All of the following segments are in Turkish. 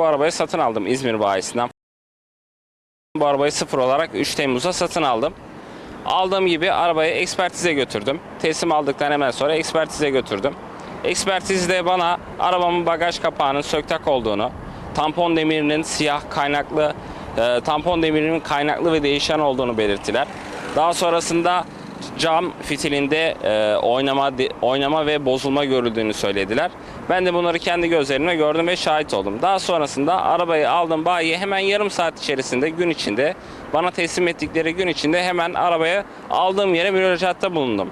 bu arabayı satın aldım İzmir bayisinden. Bu arabayı sıfır olarak 3 Temmuz'da satın aldım. Aldığım gibi arabayı ekspertize götürdüm. Teslim aldıktan hemen sonra ekspertize götürdüm. Ekspertizde bana arabamın bagaj kapağının söktak olduğunu, tampon demirinin siyah kaynaklı, e, tampon demirinin kaynaklı ve değişen olduğunu belirttiler. Daha sonrasında cam fitilinde e, oynama oynama ve bozulma görüldüğünü söylediler. Ben de bunları kendi gözlerimle gördüm ve şahit oldum. Daha sonrasında arabayı aldım bayiye hemen yarım saat içerisinde gün içinde bana teslim ettikleri gün içinde hemen arabaya aldığım yere müracaatta bulundum.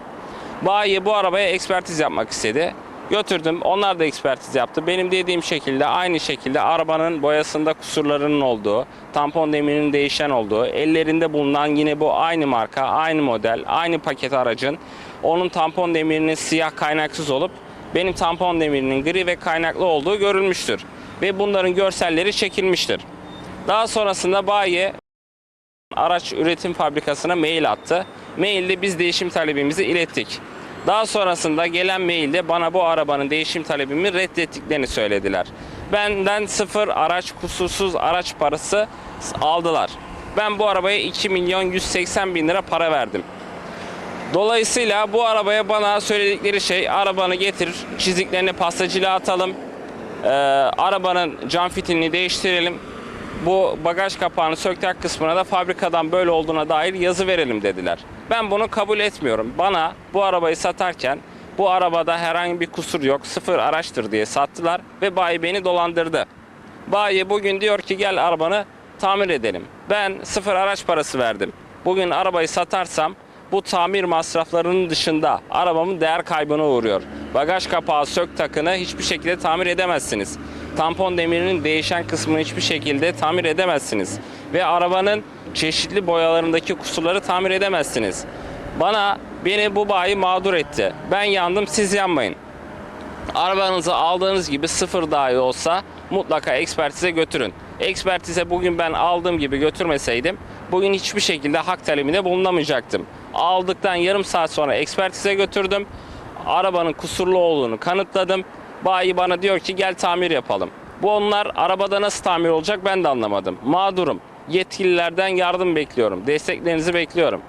Bayi bu arabaya ekspertiz yapmak istedi. Götürdüm. Onlar da ekspertiz yaptı. Benim dediğim şekilde aynı şekilde arabanın boyasında kusurlarının olduğu, tampon demirinin değişen olduğu, ellerinde bulunan yine bu aynı marka, aynı model, aynı paket aracın onun tampon demirinin siyah kaynaksız olup benim tampon demirinin gri ve kaynaklı olduğu görülmüştür. Ve bunların görselleri çekilmiştir. Daha sonrasında bayi araç üretim fabrikasına mail attı. Mailde biz değişim talebimizi ilettik. Daha sonrasında gelen mailde bana bu arabanın değişim talebimi reddettiklerini söylediler. Benden sıfır araç kusursuz araç parası aldılar. Ben bu arabaya 2 milyon 180 bin lira para verdim. Dolayısıyla bu arabaya bana söyledikleri şey arabanı getir, çiziklerini pastacılığa atalım, ee, arabanın cam fitilini değiştirelim. Bu bagaj kapağını söktak kısmına da fabrikadan böyle olduğuna dair yazı verelim dediler. Ben bunu kabul etmiyorum. Bana bu arabayı satarken bu arabada herhangi bir kusur yok, sıfır araçtır diye sattılar ve bayi beni dolandırdı. Bayi bugün diyor ki gel arabanı tamir edelim. Ben sıfır araç parası verdim. Bugün arabayı satarsam bu tamir masraflarının dışında arabamın değer kaybına uğruyor. Bagaj kapağı sök takını hiçbir şekilde tamir edemezsiniz. Tampon demirinin değişen kısmını hiçbir şekilde tamir edemezsiniz. Ve arabanın çeşitli boyalarındaki kusurları tamir edemezsiniz. Bana beni bu bayi mağdur etti. Ben yandım siz yanmayın. Arabanızı aldığınız gibi sıfır dahi olsa mutlaka ekspertize götürün. Ekspertize bugün ben aldığım gibi götürmeseydim bugün hiçbir şekilde hak talebinde bulunamayacaktım. Aldıktan yarım saat sonra ekspertize götürdüm. Arabanın kusurlu olduğunu kanıtladım. Bayi bana diyor ki gel tamir yapalım. Bu onlar arabada nasıl tamir olacak ben de anlamadım. Mağdurum. Yetkililerden yardım bekliyorum. Desteklerinizi bekliyorum.